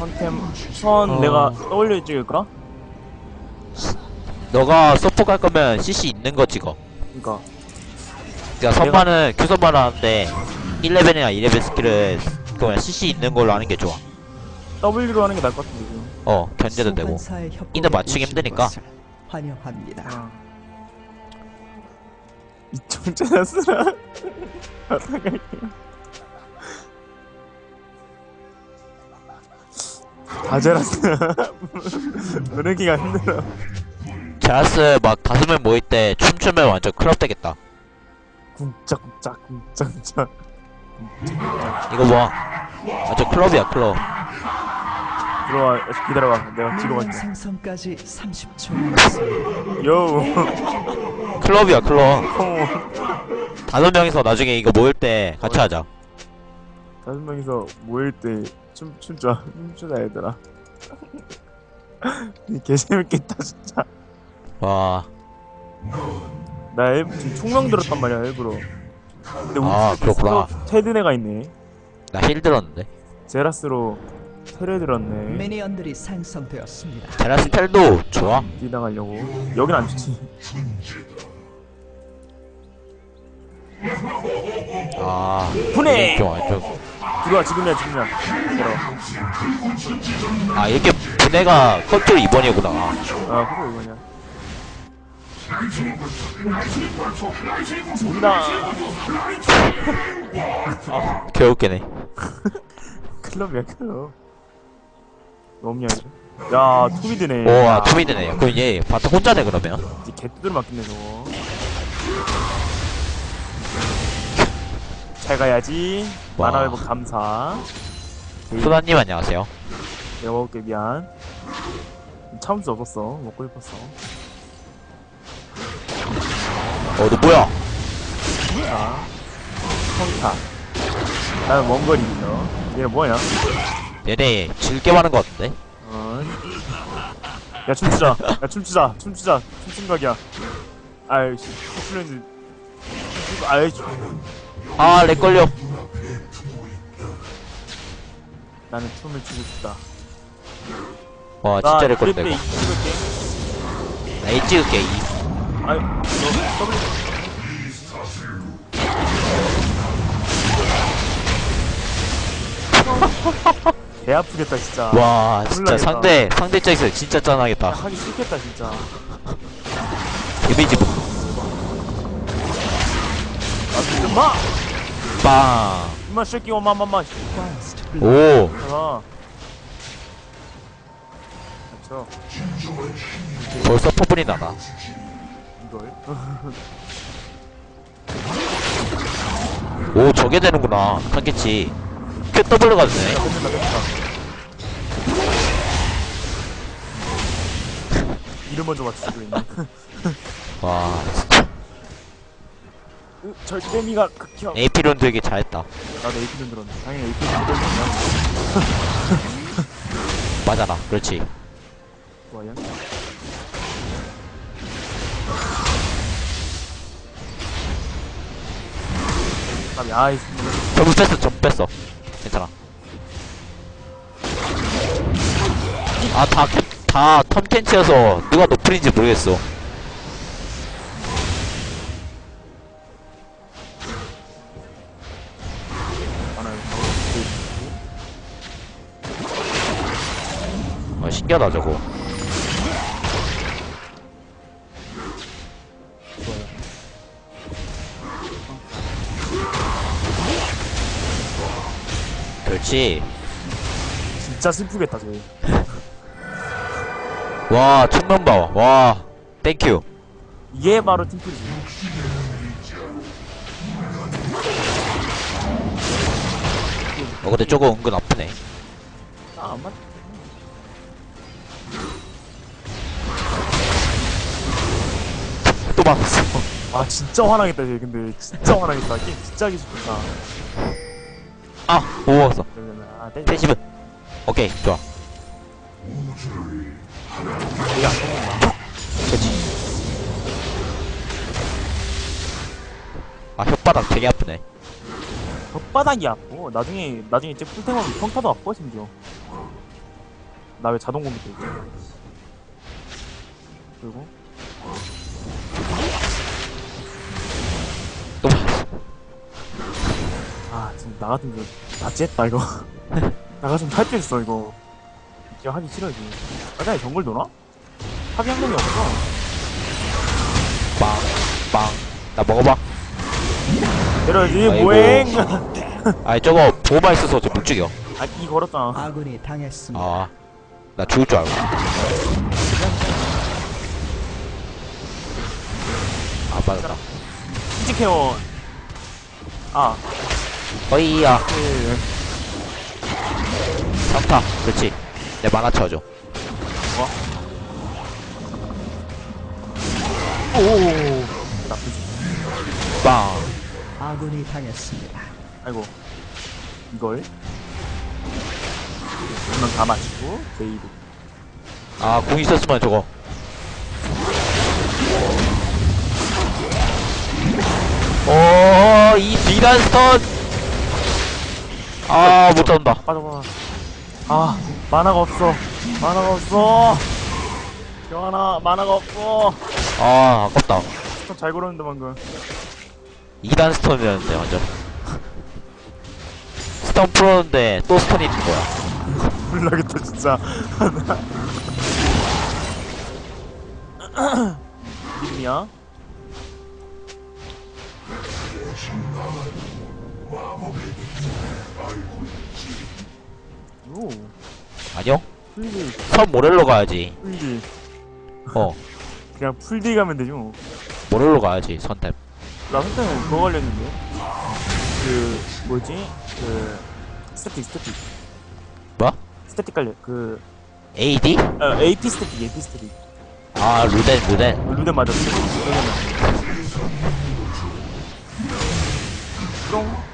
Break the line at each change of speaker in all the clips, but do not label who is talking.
선템 선
어.
내가 W 찍을까?
너가 서포 갈 거면 CC 있는 거 찍어.
그니까
그러니까 선반은 Q 선반 하는데 1레벨이나 2레벨 스킬을 그냥 CC 있는 걸로 하는 게 좋아.
W로 하는 게 나을 것 같은데 지금
어 견제도 되고. 이는 맞추기 힘드니까.
환영합니다.
어. 이쪽째나 쓰라 어떡할게요 다제라스 누르기가 힘들어
제라스 막 다섯 명 모일 때 춤추면 완전 클럽 되겠다.
쿵짝쿵짝 쿵짝쿵짝
이거 뭐 완전 클럽이야 클럽.
들어와 기다려봐 내가 찍어갈게
생성까지 30초 남았습니다.
요
클럽이야 클럽.
콩
다섯 명이서 나중에 이거 모일 때 같이 하자.
다섯 명이서 모일 때 춤, 춤자 춤추자 얘들아 개재밌겠다 진짜
와.
나 일, 지금 총명 들었단 말이야 일부러 근데 우리
아, 그렇구나.
테드네가 있네
나 힐 들었는데.
제라스로 테레 들었네
미니언들이 생성되었습니다.
제라스 텔도 좋아.
뛰당하려고 여긴 안 좋지
아.
분해!
이게 완전.
들어와 지금이야 지금이야 들어
아 이렇게 분해가 컨트롤 2번이구나.
아 그래 이거냐 온다
개웃기네.
클럽이야 클럽 너무 냐야 투비드네
오, 아,
야,
투미드네. 그럼 얘 바텀 혼자네 그러면.
이제 개뚜들 맞겠네 저거 잘 가야지.
와.
만화 회복 감사.
소다님 안녕하세요.
내가 먹을게 미안. 참을 수 없었어. 먹고 싶었어.
어, 너 뭐야?
자 성타. 나는 먼 거리 있어 얘는 뭐냐
얘네 즐겨 하는 거 같은데?
어. 야 춤추자. 야 춤추자. 춤추자. 춤춘 각이야. 아이씨 춤추는데. 아이씨
아, 렉 걸려.
나는 춤을 추고 싶다
와, 진짜 렉 걸린다, 이거.
찍을게
나 이 찍을게, 이.
아유 너 W 개 아프겠다 진짜
와, 진짜. 상대, 상대 입장에서 진짜
야,
짠하겠다.
하기 싫겠다 진짜
데미지 뭐,
아 좀마
빵.
임마 새끼 엄마 엄마
First blood.
오,
아 그렇죠
벌써 퍼블이 나나.
이걸
오, 저게 되는구나. 한겠지. QW 가네.
뺏는다 뺏는다 이름 먼저 맞추고 있네
와, 진짜.
으, 절대미가 극혐
AP 론드에게 잘했다.
나도 AP는 들었네 당연히 AP는 들었네
맞아라. 그렇지.
좋아요 아, 아이
전부 뺐어, 전부 뺐어. 괜찮아. 아, 다, 캠- 다 텀텐치여서 누가 노플인지 모르겠어. 신기하다, 저거. 그렇지.
진짜 슬프겠다 저희
와, 천명 봐. 와, 땡큐.
이게 바로 팀플이지
어, 근데 저거 은근 아프네.
아 맞.
또 맞았어.
아 진짜 화나겠다 쟤 근데 진짜 화나겠다 게임 진짜 하기 싫다
아, 못 먹었어.
그러면 아 떼.
패시브. 오케이, 좋아. 그치. 아, 혓바닥 되게 아프네.
혓바닥이 아프 나중에 나중에 이제 풀템하면 평타도 아파 심지어 나 왜 자동 공격 돼? 그리고 아 지금 나 같은 거 다찌했다 이거 나 같으면 탈퇴했어 이거 진짜 하기 싫어 지금 아까 정글 도나? 합이 한 명이 없어
빵, 빵. 나 먹어봐.
때려야지
아이고.
모행
아니, 저거 보호막 있어서 저못 죽여.
아이 걸었잖아
아군이 당했습니다.
아, 나 죽을 줄 알고. 아, 맞았다.
끔찍해요 아
어이야,
예.
상타. 그렇지. 내 만화 쳐줘.
오오오 나쁘지
빵.
아군이 당했습니다.
아이고 이걸 한명 다 맞추고 베이브
아, 공 있었으면 저거. 오, 이 비단 스턴. 아, 못 잡는다.
빠져봐 아 만화가 없어 만화가 없어 경환아 만화가 없어
아, 아깝다.
참잘 걸었는데 방금
2단 스턴이었는데, 완전. 스턴 풀었는데, 또 스턴이 있는 거야.
불나겠다 진짜 이름이야 오
아니요?
풀디
선 모렐로 가야지.
풀디
어,
그냥 풀디 가면 되지 뭐.
모렐로 가야지, 선템.
나 한때는 그거 걸렸는데 그 뭐지 그 스태틱 스태틱
뭐?
스태틱 깔려 그
AD?
어, AP 스태틱 AP 스태틱
아, 루덴, 루덴.
루덴 스태틱 루덴 똥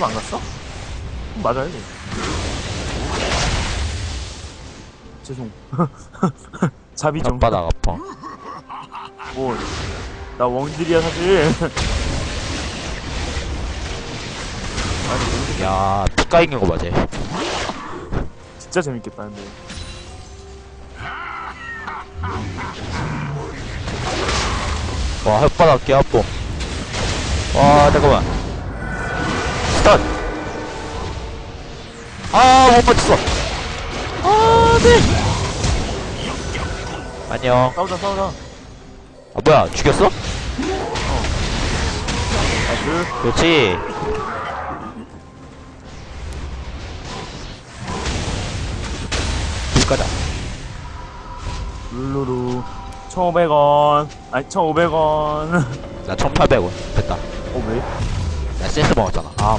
지금 안 갔어? 그럼 맞아야지 죄송 자비 좀
혓바닥 아파.
뭐, 나 웡딜이야 사실. 아니,
야, 피까 있는 거 맞아.
진짜 재밌겠다, 근데.
와, 혓바닥 개 아파. 와, 잠깐만. 스턴! 아, 못 맞췄어. 아, 네. 안녕.
싸우자, 싸우자.
아, 뭐야, 죽였어?
나이스.
그렇지. 불가다.
룰루루. 1,500원. 아니, 1,500원.
나 1800원. 됐다.
어, 왜?
나 센스 먹었잖아. 아,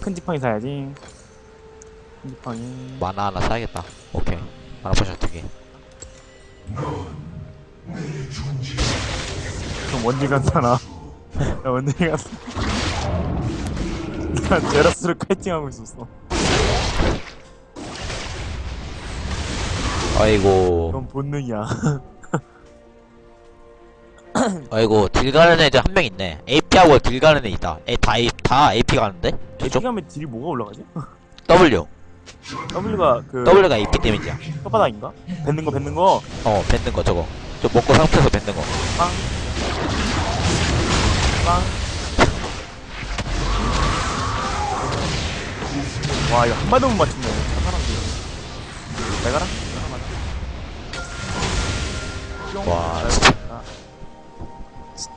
큰 지팡이 사야지. 큰 지팡이.
만화 하나 사야겠다. 오케이. 만화 포션 두 개.
그럼 원딜 간사나. 나 원딜 간사. 난 제라스를 카이팅하고 있었어.
아이고.
그건 본능이야.
아이고, 딜 가는 애 이제 한 명 있네. AP하고 딜 가는 애 있다. 애 다, AP 가는데?
AP
저쪽?
가면 딜이 뭐가 올라가지?
W.
W가 그
W가 AP 데미지야.
혓바닥인가? 뱉는 거 뱉는 거
어, 뱉는 거 저거. 저 먹고 상태에서 뱉는 거.
빵. 빵. 와, 이거 한 마디 못 맞추네. 사람들. 잘 가라.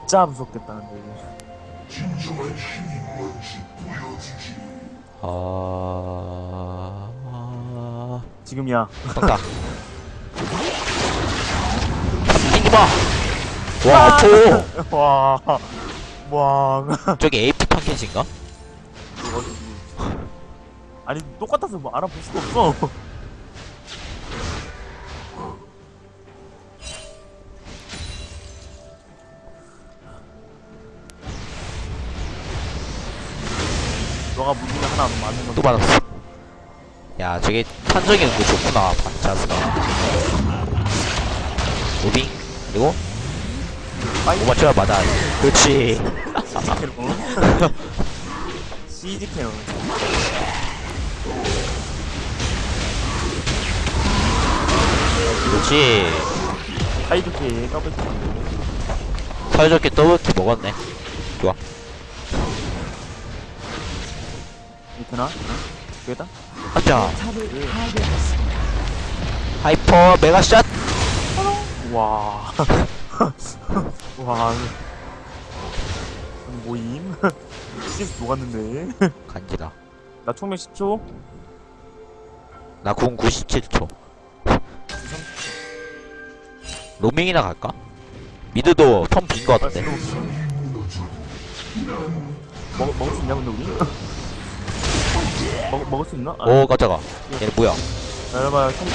진짜
무섭겠다, 근데 이게.
아...
지금이야.
떴다. 땡기봐! 와, 아프!
와. 와.
저기?
이거 어디- 아니, 똑같아서 뭐 알아볼 수가 없어. 하나 맞는
건또 받았어. 야, 저게 판정이 은근 좋구나, 반차스가. 무빙, 그리고, 못 맞춰야 맞아. 그렇지.
CG 캐논.
그렇지
사이드킥 더블킥
사이좋게 더블키 먹었네 좋아
이트나 되겠다
파괴했습니다.
하이퍼 메가샷
와. 와. 모임? CS 녹았는데.
간지다
나 총몇 10초?
나 궁 97초 로밍이나 갈까? 미드도 텀 빈거
아,
같은데
먹, 먹을 수 있냐, 근데 우리? 먹, 먹을 수 있나? 아,
오 깜짝아 얘 뭐야
열어봐요. 총,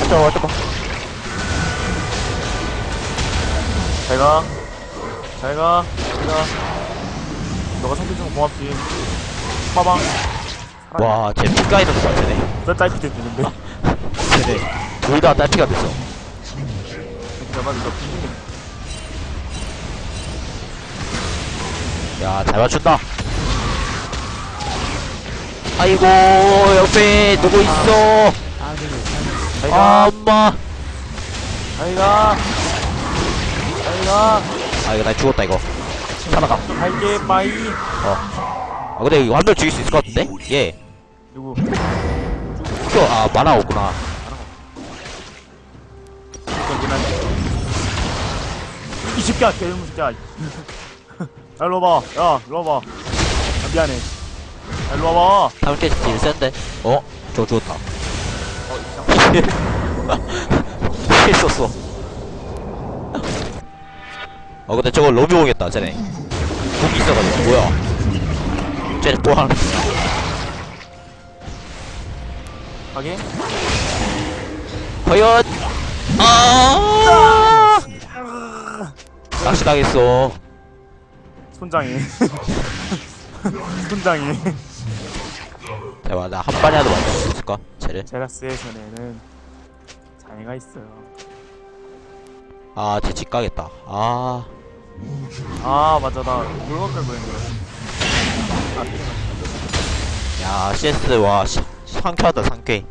깜짝아 깜짝아
잘 가. 잘 가. 잘 가. 너가 성격 좀 고맙지. 빠방.
와쟤 픽가이는 것 같네
몇 딸피 됐는데.
쟤네 둘다 딸피가 됐어
잠깐만, 너 빙빙.
야잘 맞춘다 아이고 옆에 누구 있어
아
가.
엄마
잘 가. 잘 가.
아 이거 나 죽었다 이거 살아가
갈게, 빠이.
아 근데 이거 한 명 죽일 수 있을 것 같은데? 예
누구?
저, 아 만화 없구나
이 새끼야, 개놈 새끼야. 야, 일로 와봐. 야, 일로 와봐. 아, 미안해. 야, 일로 와봐.
타겟 딜 센데 어? 저 죽었다
어, 이상.
했었어 어 근데 저거 로미 오겠다 쟤네 궁이 있어가지고 뭐야 쟤네 뭐하는
가게?
과연 아 낚시 당했어
손장이. 손장이.
대박 나한 번이라도 맞출 수 있을까? 쟤를
제라스에서는 장애가 있어요.
아쟤집 가겠다 아
아, 맞아. 나 물건 끌고 있는 거야. 아,
야, CS 와 시- 상쾌하다 상쾌.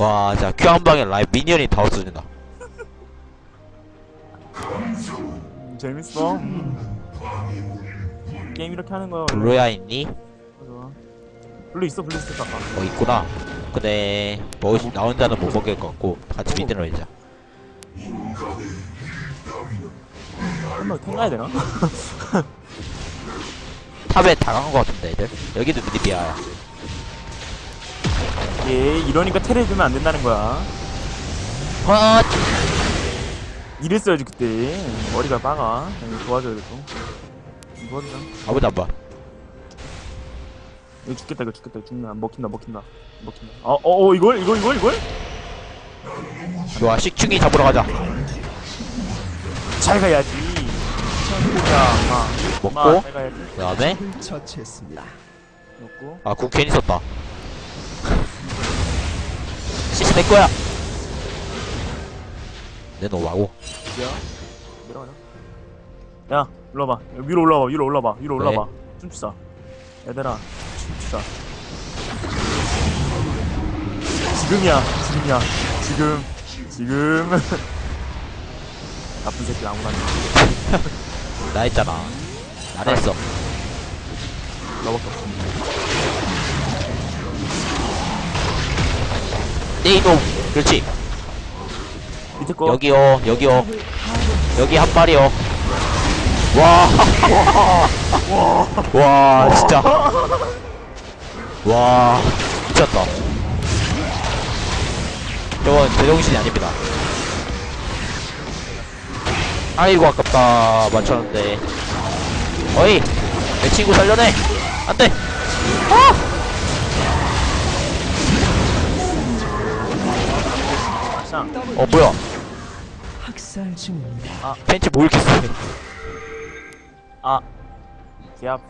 와, 진짜 큐한 방에 라이 미니언이 다 없어진다.
음, 재밌어. 음. 게임 이렇게 하는 거야. 원래.
블루야 있니?
블루 있어, 블루 있어, 아까.
어 있구나. 근데 뭐 나 혼자는 못 먹을 것 같고 같이 미드로 이자.
한명 탱가야 되나?
탑에 다간것 같은데 애들. 여기도 미드 비야.
예, 이러니까 테레 주면 안 된다는 거야.
헛.
이랬어야지 그때. 머리가 빠가. 예, 도와줘야 돼 또. 도와주자.
아무도 안 봐.
이거 죽겠다, 이거 죽겠다. 이거 죽는다. 먹힌다, 먹힌다. 먹힌다. 어, 어, 어, 이걸, 이걸, 이걸, 이걸?
좋아, 식충이 잡으러 가자.
잘 가야지. 야, 마.
먹고
마, 잘 가야지.
그 다음에
적을 처치했습니다.
먹고.
아궁 괜히 썼다. CC 내 거야. 내 놈하고.
야, 내려가자. 야, 일로 와봐. 위로 올라와, 위로 올라와, 위로
네.
올라와. 춤추자. 얘들아, 춤추자. 지금이야, 지금이야. 지금, 지금. 나쁜 새끼 아무나
나 했잖아. 안 했어.
너밖에 없어.
내 이놈. 그렇지.
밑에 거.
여기요, 여기요. 여기 한 마리요. 와, 와, 진짜. 와, 미쳤다. 저건 제정신이 아닙니다. 아이고, 아깝다. 맞췄는데. 어이, 내 친구 살려내. 안 돼.
아샹.
어, 뭐야.
학살 중입니다.
팬츠 뭐 이렇게 세?
아, 개 아픔.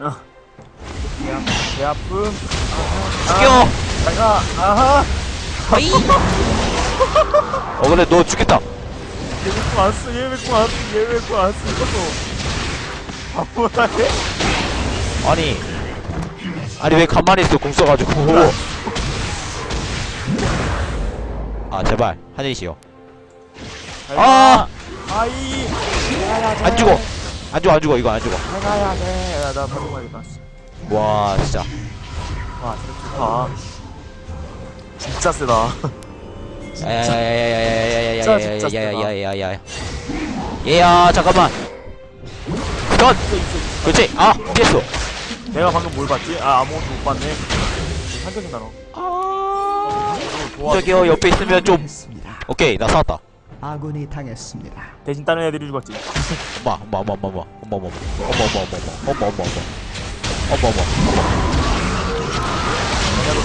어. 개 아픔. 개 아픔.
죽여!
잠깐. 아하.
어이! 어, 근데 너 죽겠다.
얘 맺고 왔어. 얘 맺고 왔어. 얘 맺고 왔어. 이것도. 바보라 해?
아니 아니 왜 가만히 있어 공 써가지고 아 제발 하늘이시여 아!
아이.
안 죽어 안 죽어 안 죽어 이거 안 죽어
가야 돼. 야나 바로 가야겠다. 씨.
와 진짜
와 진짜 좋다. 진짜 세다.
야야야야야야야야야야야야야야야야야야 얘야 잠깐만 전 그렇지 아 피했어
내가 방금 뭘 봤지? 아 아무것도 못 봤네. 한정이 나너.
아
좋아.
저기요 옆에 있으면 좀
당했습니다.
오케이 나 살았다
아군이 당했습니다.
대신 다른 애들이 죽었지.
엄마 엄마 엄마 엄마 엄마 엄마 엄마 엄마 엄마 엄마 엄마 엄마 엄마 엄마 엄마
야 너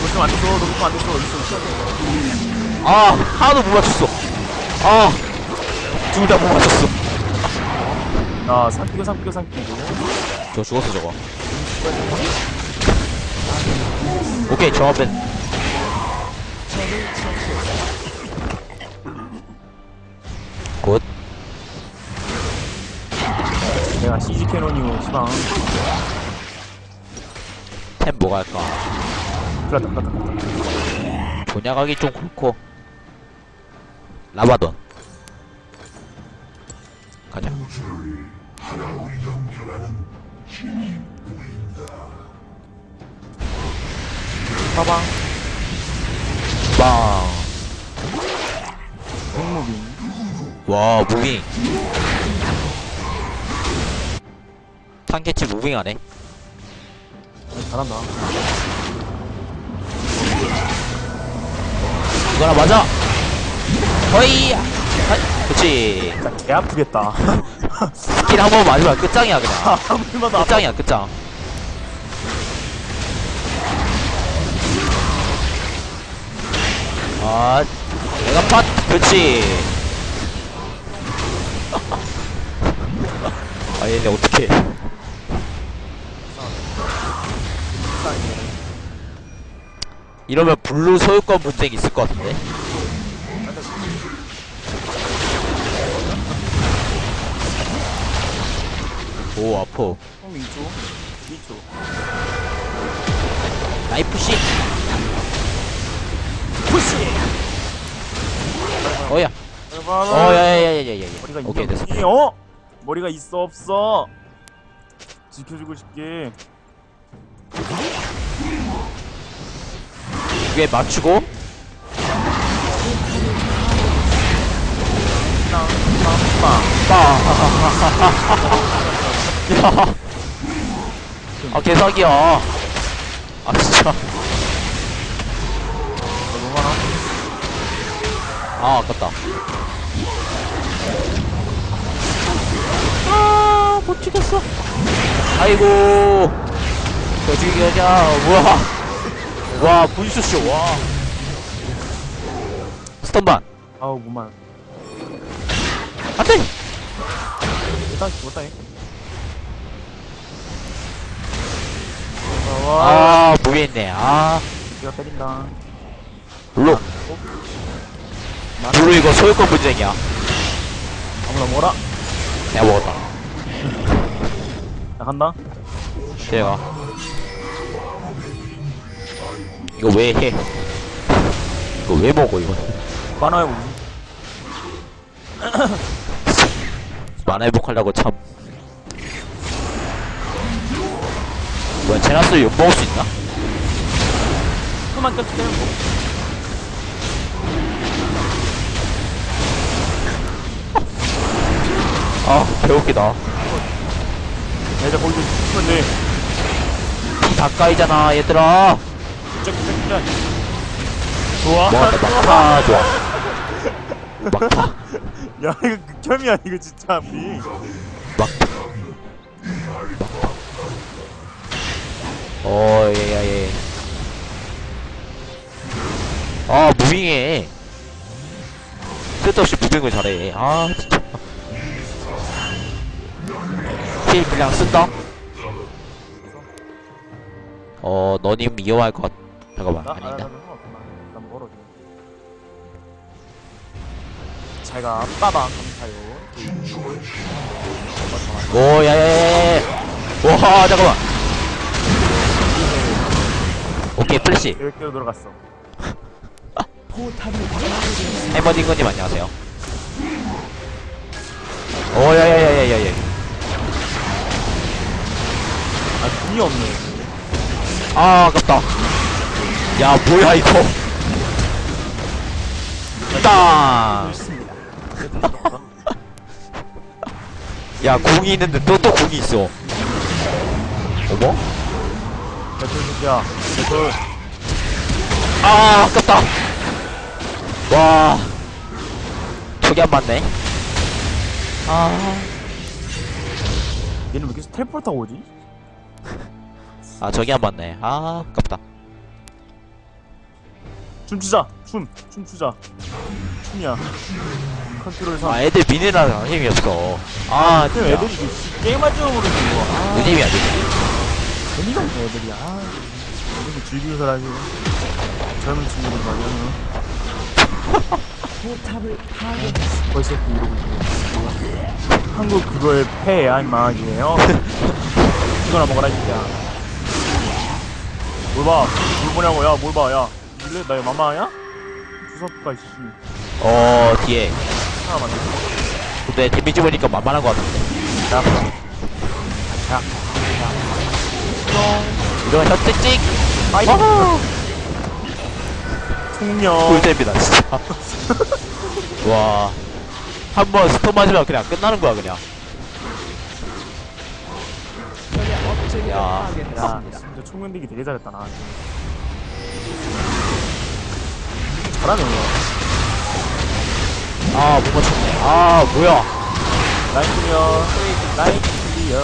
그좀 안 됐어. 너 그좀 안 됐어. 있어.
아 하나도 못 맞췄어 아둘 다 못 맞췄어
나 삼키고 삼키고 삼키고.
저 죽었어 저거 오케이 저업은 굿
내가 CG 캐논이고 시방.
템 뭐가 할까?
그렇다 그렇다.
분야가기 좀 그렇고. 라바돈. 가자.
사방.
빵.
핵무빙.
와 무빙. 탄캐치 무빙하네
잘한다.
이거나 맞아. 허이 하- 그치.
진짜 개 아프겠다.
스킬 한 번 맞으면 끝장이야 그냥.
아무리마다 아파.
끝장이야 끝장. 아 내가 팟 그치. 아 얘네 어 떡해 이러면 블루 소유권 분쟁 있을 것 같은데 오 아퍼
형 2초. 2초.
나이프 씨
푸시.
어야
어,
어야야야야야야
머리가
오케이. 됐어
어? 머리가 있어 없어? 지켜주고 싶게.
위에 맞추고
빵, 빵,
빵. 야. 아 개사기야. 아 진짜.
아
아깝다. 아못 죽였어. 아이고. 저 죽이자. 우와. 와 분수쇼 와. 스턴반.
아우 못만.
안돼.
일단 죽었다 해. 와,
아 무리했네. 아
내가 때린다.
블루. 블루 이거 소유권 분쟁이야.
아무나 뭐라?
내가 먹었다.
나 간다.
제가 이거 왜 해? 이거 왜 먹어 이거?
만화에 우리.
만화 회복하려고 참. 뭐야 제나스 욕 먹을 수 있나?
그만 껴치 때는 뭐.
아 개웃기다.
내가 거기서 죽으면 돼.
피 가까이잖아 얘들아.
쫙, 쫙, 쫙. 좋아.
뭐한다 막타 좋아. 막타
야, 이거 극혐이야, 이거 진짜. 우리.
막타. 어 예 예 예. 아 무빙해. 쓸데없이 무빙을 잘해. 아 진짜. 힐 그냥 쓴다. 어 너님 위험할 것 같. 잠깐만
나, 아,
아니다.
나, 나, 상관없구나. 난 멀어, 지금. 잘가, 빠방, 감사요.
오 야야야야. 와 잠깐만. 플래시
계획대로 들어갔어.
해머딩거님 안녕하세요 오야야야야야야
아 돈이 없네
아 아깝다 야 뭐야 이거? 땅! 야 공이 있는데 또 또 공이 있어. 어머?
배틀 새끼야 배틀.
아 아깝다. 와. 저기 안 맞네. 아,
얘는 왜 계속 텔포를 타고 오지?
아 저기 안 맞네. 아 아깝다
춤추자. 춤. 춤추자. 춤이야. 컨트롤 3
아 애들 미네랄 힘이 없어. 아
그럼
진짜.
애들이 이게 게임하지만 모르는 거야 아.
의심이 안 되지
재미가 없네 애들이야 아. 이렇게 즐기면서 하지. 젊은 친구들 말이야. 벌써 이러고 있네. 한국 그거에 패야 임마 이게요. 이거나 먹어라 진짜 뭘봐뭘 보냐고 야뭘 봐야 일래 나의 마마야? 주석가 씨.
어 뒤에.
하나 만나
근데 데미지 보니까 만만한 것 같은데.
야 야,
이런 혀 찍찍.
파이팅! 총명
꿀잼이다 진짜. 와. 한 번 스톱 맞으면 그냥 끝나는 거야 그냥. 야.
진짜 총명 되기 되게 잘했다 나 잘하네 이거.
아못 맞췄네. 아 뭐야.
라인 클리어 라인 클리어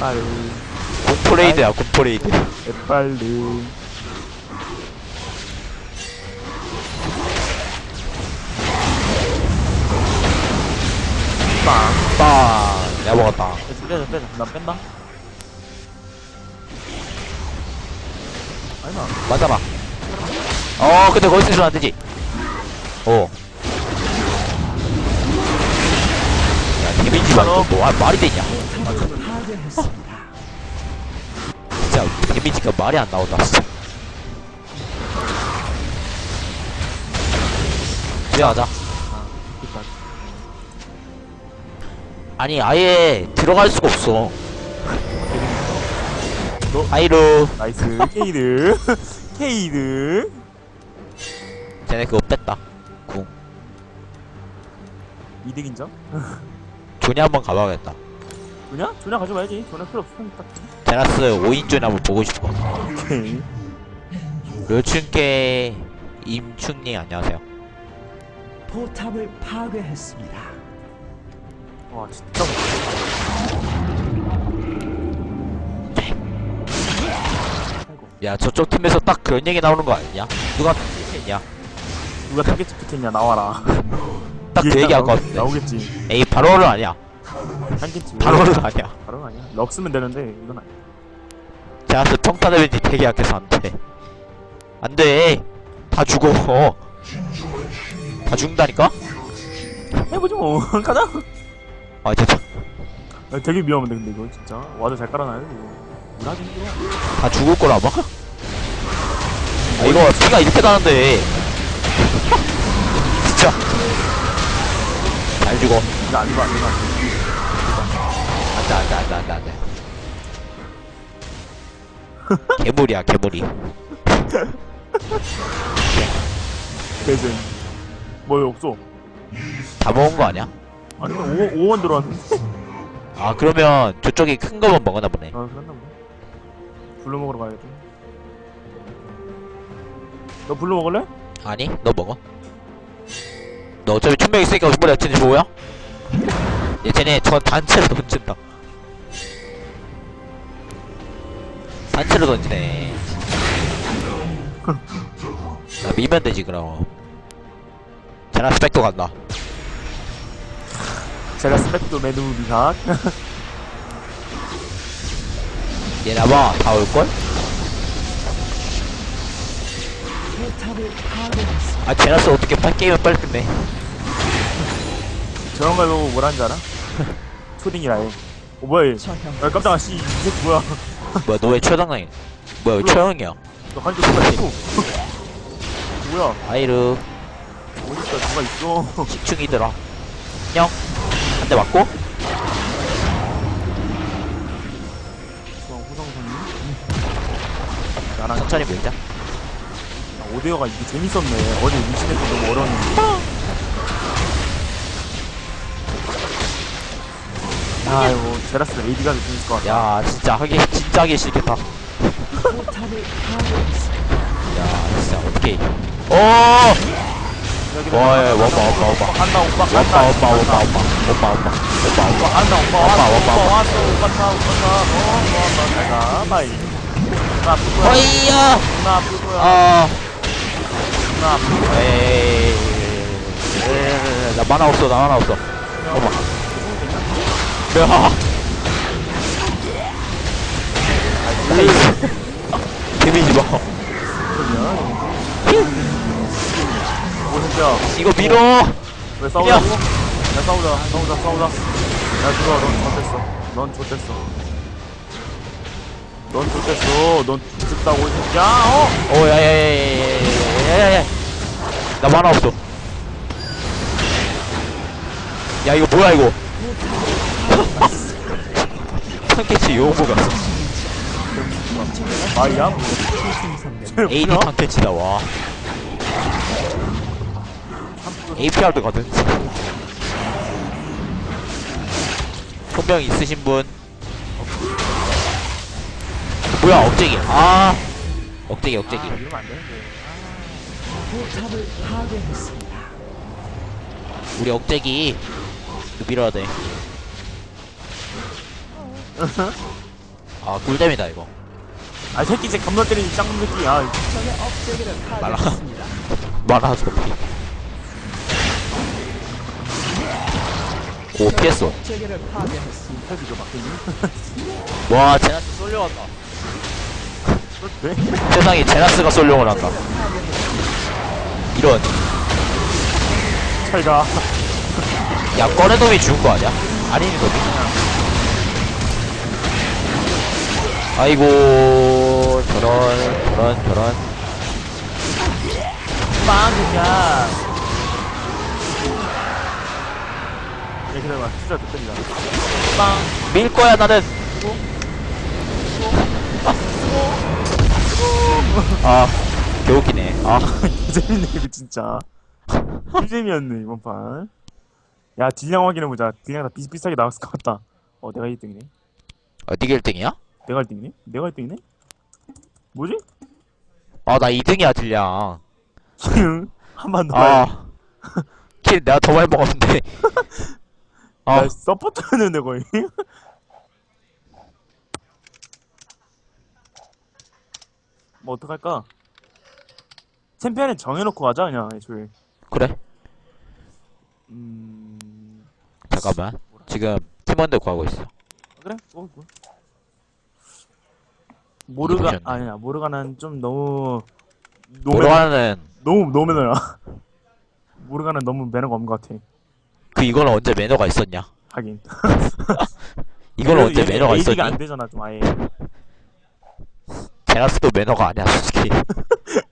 빨리.
곰포레이드야 곰포레이드.
빨리. 빵.
빵 내가 먹었다.
빼자 빼자 나 뺀다. 아니나
맞아봐. 어 근데 거기서 있으면 안 되지 어. 야 데미지 말고 뭐 아, 말이 되냐?
파괴했습니다.
진짜 데미지가 말이 안 나온다 진짜. 집에 가자
그니까
아니 아예 들어갈 수가 없어.
너-
하이루
나이스. 케이드. 케이드.
쟤네 그거 뺐다. 궁
이득 인정?
존이 한번 가봐야겠다
조냐? 조냐 가져와야지 조냐 필요 없어 딱
제라스 5인존 한번 보고 싶어
오케이
류춘케 임춘님 안녕하세요
포탑을 파괴했습니다.
와 진짜
야 저쪽 팀에서 딱 그런 얘기 나오는 거 아니냐? 누가 했냐?
누가 타겟 찍혔냐 나와라
딱그
이게
얘기
딱
할것
나오-
같은데.
나오겠지.
에이 바로는 아니야.
한겠지.
바로는 아니야.
바로는 아니야. 럭 쓰면 되는데 이건 아니야.
제라스 평타 데미지 되게 약해서 안 돼. 안 돼. 다 죽어. 다 죽는다니까?
해보지 뭐. 가자.
아 진짜
야, 되게 위험한데 근데 이거 진짜. 와드 잘 깔아놔야 돼 이거. 힘들어
다 죽을 거라 봐? 아 이거 피가 이렇게 나는데. 진짜 잘 죽어.
이거 안 좋아 안 좋아
안돼 안 돼 안 돼 안 돼 안돼. 괴물이야 괴물이.
대전 뭐 없어.
다 먹은 거 아니야?
아니 5, 5원 들어왔는데
아 그러면 저쪽이 큰 거만 먹었나 보네.
아 그랬나 보네. 불러 먹으러 가야지. 너 불러 먹을래?
아니 너 먹어 너 어차피 천명 있으니까 뭐야? 쟤네 뭐야? 얘 쟤네 저 단체로 던진다. 단체로 던지네. 나 미면 되지 그럼. 제라 스펙도 간다.
제가 스펙도 매드 미각
얘 나 봐 다 올걸? 아 제라스 어떻게 빨 게임을 빨리 끝내
저런 걸 보고 뭐라는 줄 알아? 초딩이라 해 어, 뭐야 얘. 야 깜짝아 씨, 이 새끼 뭐야.
뭐야 너 왜 최당당해 뭐야 왜 최영이야?
너너 한대 누가 있어? 뭐야?
아이르
어디있다 누가 있어?
식충이들아. 안녕 한대 맞고?
중앙 나랑
천천히 밀자.
아, 오데어가 이게 재밌었네. 어제 미신했던 너무 어려웠는데 야 이거 제라스 AD가 더 재밌을 것 같아.
야 진짜. 하기 진짜 하기 싫겠다. 야 진짜 어떻게 오!
여기
와, 예, 원바, 원바, 원바.
간다 오빠
오빠
간다.
오빠 오빠 오빠 오빠 오빠 오빠 오빠
오빠. 간다 오빠
오빠,
왔어
오빠,
오빠
오빠.
왔어 오빠 타 오빠 타 너너너가 바이. 나 아프고야.
어이야!
나 아프고야. 아나 아프고야.
에이. 나 만화 없어 나 만화 없어 야. 데미지 봐.
뭐 진짜
이거 밀어.
왜 싸우자고? 야. 싸우자. 싸우자 싸우자. 야 들어와 넌 좆됐어. 넌 좆됐어. 넌 좆됐어. 넌 죽다고 이 새끼야. 어?
오 야 야 야 야 야 야 야 야. 나 만화 없어. 야 이거 뭐야 이거 탕캐치 요거
마이야?
최승선님
AD 탕캐치다 와 APR도 가든. 손병 있으신 분. 뭐야 억제기. 아. 억제기 억제기.
아, 이러면 안 되는데.
포탑을 파괴했습니다.
우리 억제기 밀어야 돼. 아 꿀잼이다 이거.
아 새끼 쟤 겁나 때리니 짱놈 새끼 야
적의
말아.
파괴했습니다.
소피. 오 피했어.
업체계를 파괴했습니다.
패드 좀 막히니?
와 제나스 쏠려간다.
왜?
세상에 제나스가 쏠려고 한다. 이런.
잘가
야 꺼내놈이 죽은 거 아니야? 아닌 놈이. 아이고 저런 저런 저런.
빵이야 야 기다려봐 진짜 득템이다 빵
밀 거야 나는. 아 개웃기네. 아.
재밌네 이거 진짜 꿀잼이었네 이번 판야 딜량 확인해보자 딜량 다 비슷비슷하게 나왔을 것 같다 어 내가 1등이네
어디가 1등이야?
내가 1등이네? 내가 1등이네? 뭐지?
아 나 2등이야 딜량.
한번 더 아.
아. 킬 내가 더 많이 먹었는데. 아,
야 서포트였는데 거의 뭐 어떡할까 챔피언을 정해놓고 가자 그냥 애초에
그래?
음...
잠깐만. 지금 팀원들 구하고 있어.
그래? 어, 뭐. 모르가. 아니야 모르가는 좀 너무 노매
모로하는
너무 너무 매너야 모르가는 너무 매너가 없는 것 같아
그 이거는 언제 매너가 있었냐?
하긴
이거는 언제 매너가 있었니?
가안 되잖아 좀 아예
제나스도 매너가 아니야 솔직히.